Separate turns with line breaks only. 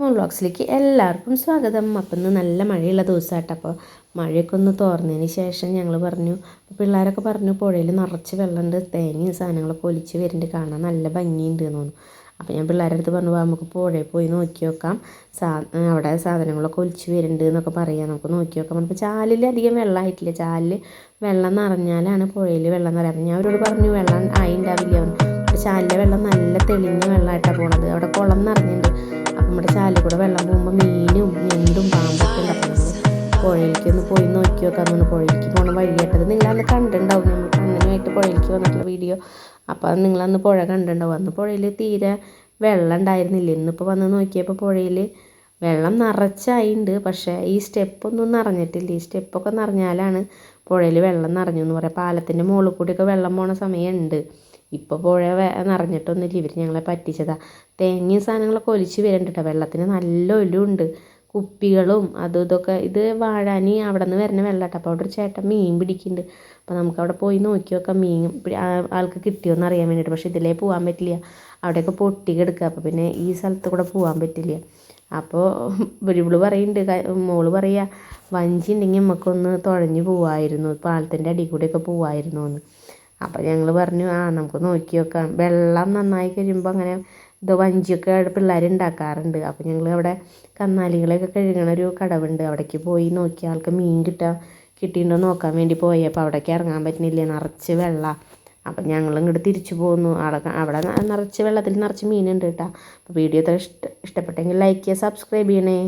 മോൾ വ്ളോഗ്സിലേക്ക് എല്ലാവർക്കും സ്വാഗതം. അപ്പം ഇന്ന് നല്ല മഴയുള്ള ദിവസമായിട്ട് അപ്പോൾ മഴയൊക്കെ ഒന്ന് തോർന്നതിന് ശേഷം ഞങ്ങൾ പറഞ്ഞു പിള്ളേരൊക്കെ പറഞ്ഞു പുഴയിൽ നിറച്ച് വെള്ളമുണ്ട് തേങ്ങയും സാധനങ്ങളൊക്കെ ഒലിച്ച് വരുന്നുണ്ട് കാണാൻ നല്ല ഭംഗിയുണ്ട് എന്ന് തോന്നുന്നു അപ്പോൾ ഞാൻ പിള്ളേരുടെ അടുത്ത് പറഞ്ഞു "വാ, നമുക്ക് പുഴയിൽ പോയി നോക്കി നോക്കാം. സാ അവിടെ സാധനങ്ങളൊക്കെ ഒലിച്ച് വരുന്നുണ്ട് എന്നൊക്കെ പറയാം. നമുക്ക് നോക്കി നോക്കാം. അപ്പോൾ ചാലിൽ അധികം വെള്ളമായിട്ടില്ല. ചാലിൽ വെള്ളം നിറഞ്ഞാലാണ് പുഴയിൽ വെള്ളം നിറയുക. അപ്പം ഞാൻ അവരോട് പറഞ്ഞു വെള്ളം ആയി ഉണ്ടാവില്ല ചാലിലെ വെള്ളം നല്ല തെളിഞ്ഞ വെള്ളമായിട്ടാണ് പോണത്. അവിടെ കുളം നിറഞ്ഞിട്ടുണ്ട്. നമ്മുടെ ചാലിൽ കൂടെ വെള്ളം പോകുമ്പോൾ മീനും ഞണ്ടും പാമ്പൊക്കെ ഉണ്ട്. പുഴയിലേക്ക് ഒന്ന് പോയി നോക്കി നോക്കാം. തോന്നുന്നു പുഴയിലേക്ക് പോണ വഴിയായിട്ടത് നിങ്ങളന്ന് കണ്ടിട്ടുണ്ടാവും. നമ്മൾ അങ്ങനെയായിട്ട് പുഴയിലേക്ക് വന്നിട്ടുള്ള വീഡിയോ അപ്പോൾ നിങ്ങളന്ന് പുഴ കണ്ടിട്ടുണ്ടാവും. അന്ന് പുഴയിൽ തീരെ വെള്ളം ഉണ്ടായിരുന്നില്ല. ഇന്നിപ്പോൾ വന്ന് നോക്കിയപ്പോൾ പുഴയിൽ വെള്ളം നിറച്ചായിണ്ട്. പക്ഷേ ഈ സ്റ്റെപ്പൊന്നും നിറഞ്ഞിട്ടില്ല. ഈ സ്റ്റെപ്പൊക്കെ നിറഞ്ഞാലാണ് പുഴയിൽ വെള്ളം നിറഞ്ഞു എന്ന് പറയാം. പാലത്തിന്റെ മുകളിൽ കൂടിയൊക്കെ വെള്ളം പോണ സമയമുണ്ട്. ഇപ്പോൾ പുഴ നിറഞ്ഞിട്ടൊന്നുമില്ല. ഇവർ ഞങ്ങളെ പറ്റിച്ചതാ. തേങ്ങയും സാധനങ്ങളൊക്കെ ഒലിച്ച് വരുന്നുണ്ട് കേട്ടോ വെള്ളത്തിന് നല്ല ഒലുണ്ട് കുപ്പികളും അതും ഇതൊക്കെ. ഇത് വാഴാനി അവിടെ നിന്ന് വരുന്ന കേട്ടോ അപ്പോൾ അവിടെ ഒരു ചേട്ടൻ മീൻ പിടിക്കുന്നുണ്ട്. അപ്പോൾ നമുക്ക് അവിടെ പോയി നോക്കി നോക്കാം. മീൻ ആൾക്ക് കിട്ടിയോന്ന് അറിയാൻ വേണ്ടിയിട്ട്. പക്ഷേ ഇതിലേ പോകാൻ പറ്റില്ല. അവിടെയൊക്കെ പൊട്ടി കിടക്കുക അപ്പോൾ പിന്നെ ഈ സ്ഥലത്ത് കൂടെ പോകാൻ പറ്റില്ല. അപ്പോൾ ഇവൾ പറയുന്നുണ്ട്. മോൾ പറയുക വഞ്ചി ഉണ്ടെങ്കിൽ നമുക്കൊന്ന് തുഴഞ്ഞു പോവായിരുന്നു. പാലത്തിന്റെ അടി കൂടെയൊക്കെ പോവായിരുന്നു എന്ന് അപ്പോൾ ഞങ്ങൾ പറഞ്ഞു ആ നമുക്ക് നോക്കി നോക്കാം വെള്ളം നന്നായി കഴിയുമ്പോൾ അങ്ങനെ ഇത് വഞ്ചിയൊക്കെ പിള്ളേർ ഉണ്ടാക്കാറുണ്ട് അപ്പോൾ ഞങ്ങൾ അവിടെ കന്നാലികളെയൊക്കെ കഴുകണ ഒരു കടവുണ്ട്. അവിടേക്ക് പോയി നോക്കി ആൾക്ക് മീൻ കിട്ടാൻ കിട്ടിയിട്ടുണ്ടോ നോക്കാൻ വേണ്ടി പോയപ്പോൾ അവിടേക്ക് ഇറങ്ങാൻ പറ്റുന്നില്ല നിറച്ച് വെള്ളം. അപ്പം ഞങ്ങൾ ഇങ്ങോട്ട് തിരിച്ചു പോന്നു. അവിടെ അവിടെ നിറച്ച് വെള്ളത്തിൽ നിറച്ച് മീനുണ്ട് കേട്ടോ. അപ്പോൾ വീഡിയോ ഇഷ്ട ഇഷ്ടപ്പെട്ടെങ്കിൽ ലൈക്ക് ചെയ്യുക സബ്സ്ക്രൈബ് ചെയ്യണേ.